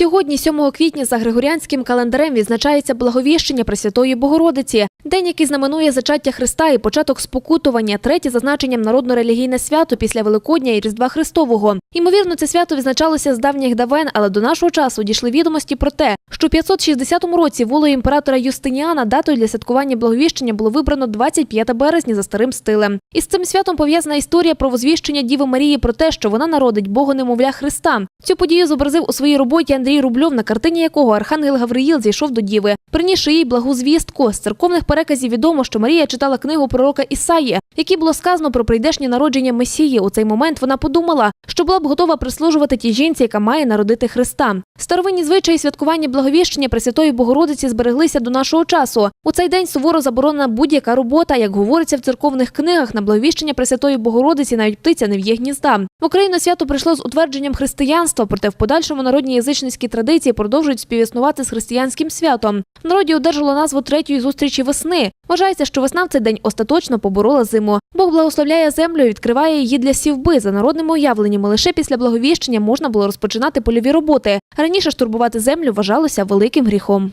Сьогодні, 7 квітня, за григоріанським календарем відзначається благовіщення Пресвятої Богородиці, день, який знаменує зачаття Христа і початок спокутування, третє за значенням народно-релігійне свято після Великодня і Різдва Христового. Ймовірно, це свято відзначалося з давніх давен, але до нашого часу дійшли відомості про те, що в 560 році волею імператора Юстиніана датою для святкування благовіщення було вибрано 25 березня за старим стилем. Із цим святом пов'язана історія про возвіщення Діви Марії про те, що вона народить Бога немовля Христа. Цю подію зобразив у своїй роботі Андрій Рубльов, на картині якого архангел Гавриїл зійшов до Діви, принісши їй благу звістку. З церковних переказів відомо, що Марія читала книгу пророка Ісаї, якій було сказано про прийдешнє народження Месії. У цей момент вона подумала, що була б готова прислужувати тій жінці, яка має народити Христа. Старовинні звичаї святкування благовіщення Пресвятої Богородиці збереглися до нашого часу. У цей день суворо заборонена будь-яка робота, як говориться в церковних книгах. На благовіщення Пресвятої Богородиці навіть птиця не в'є гнізда. В Україну свято прийшло з утвердженням християнства, проте в подальшому народні язичницькі традиції продовжують співіснувати з християнським святом. В народі одержало назву третьої зустрічі весни. Вважається, що весна в цей день остаточно поборола зиму. Бог благословляє землю і відкриває її для сівби. За народними уявленнями, лише після благовіщення можна було розпочинати польові роботи. Раніше штурбувати землю вважалося великим гріхом.